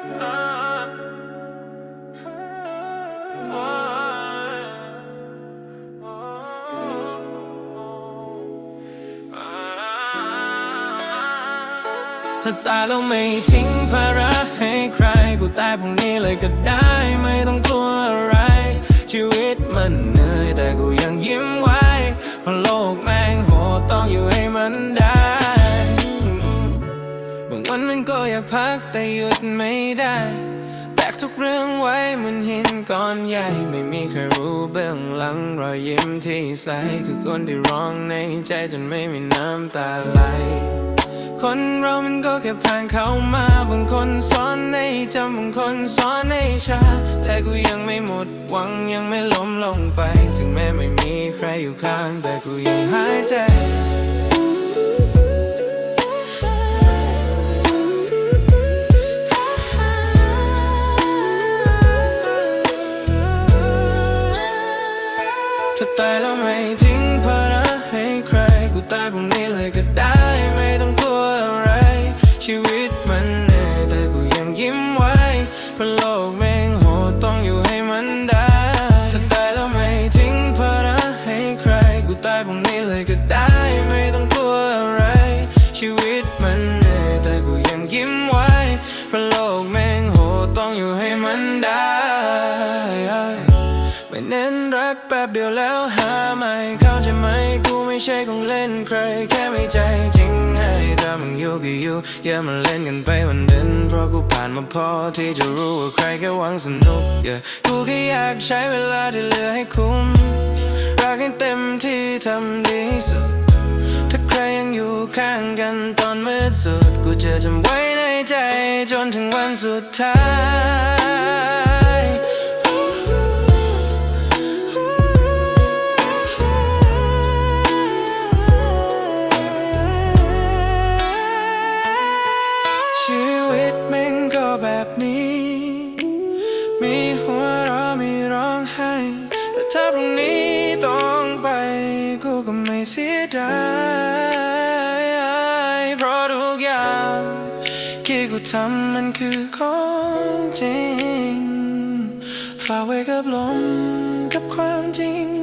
ถ้าตายแล้วไม่ทิ้งภาระให้ใคร กูตายพรุ่งนี้เลยก็ได้ วันมันก็อยากพักแต่หยุดไม่ได้ แบกทุกเรื่องไว้เหมันหินก้อนใหญ่ ไม่มีใครรู้เบื้องหลังรอยยิ้มที่ใส คือคนที่ร้องในใจจนไม่มีน้ำตาไหล คนเรามันก็แค่ผ่านเข้ามาบางคนสอนให้จำบางคนสอนให้ช้าแต่กูยังไม่หมดหวังยังไม่ล้มลงไป ถึงแม้ไม่มีใครอยู่ข้าง แต่กูยังหายใจ ตายพรุ่งนี้เลยก็ได้ไม่ต้องกลัวอะไร ชีวิตมันเหนื่อยแต่กูยังยิ้มไว้เพราะโลกแม่งโหดต้องอยู่ให้มันได้ถ้าตายแล้วไม่ทิ้งภาระให้ใคร กูตายพรุ่งนี้เลยก็ได้ไม่ต้องกลัวอะไร ชีวิตมันเหนื่อยแต่กูยังยิ้มไว้เพราะโลกแม่งโหดต้องอยู่ให้มันได้ไม่เน้นรักแป๊บเดียวแล้วหาไม่เข้าใจไหม ใช่ของเล่นใครแค่ไม่ใจจริงให้ถ้ามึงอยู่ก็อยู่อย่ามาเล่นกันไปวันเดินเพราะกูผ่านมาพอที่จะรู้ว่าใครแค่หวังสนุก yeah กูแค่อยากใช้เวลาที่เหลือให้คุ้มรักให้เต็มที่ทำดีสุด ถ้าใครยังอยู่ข้างกันตอนมืดสุด กูจะจำไว้ในใจจนถึงวันสุดท้าย ชีวิตม่งก็แบบนี้ มีหัวเราะมีร้องไห้ แต่ถ้าพรุ่งนี้ต้องไปกูก็ไม่เสียดายเพราะทุกอย่างที่กูทำมันคือของจริงฝ่าไว้กับลมกับความจริง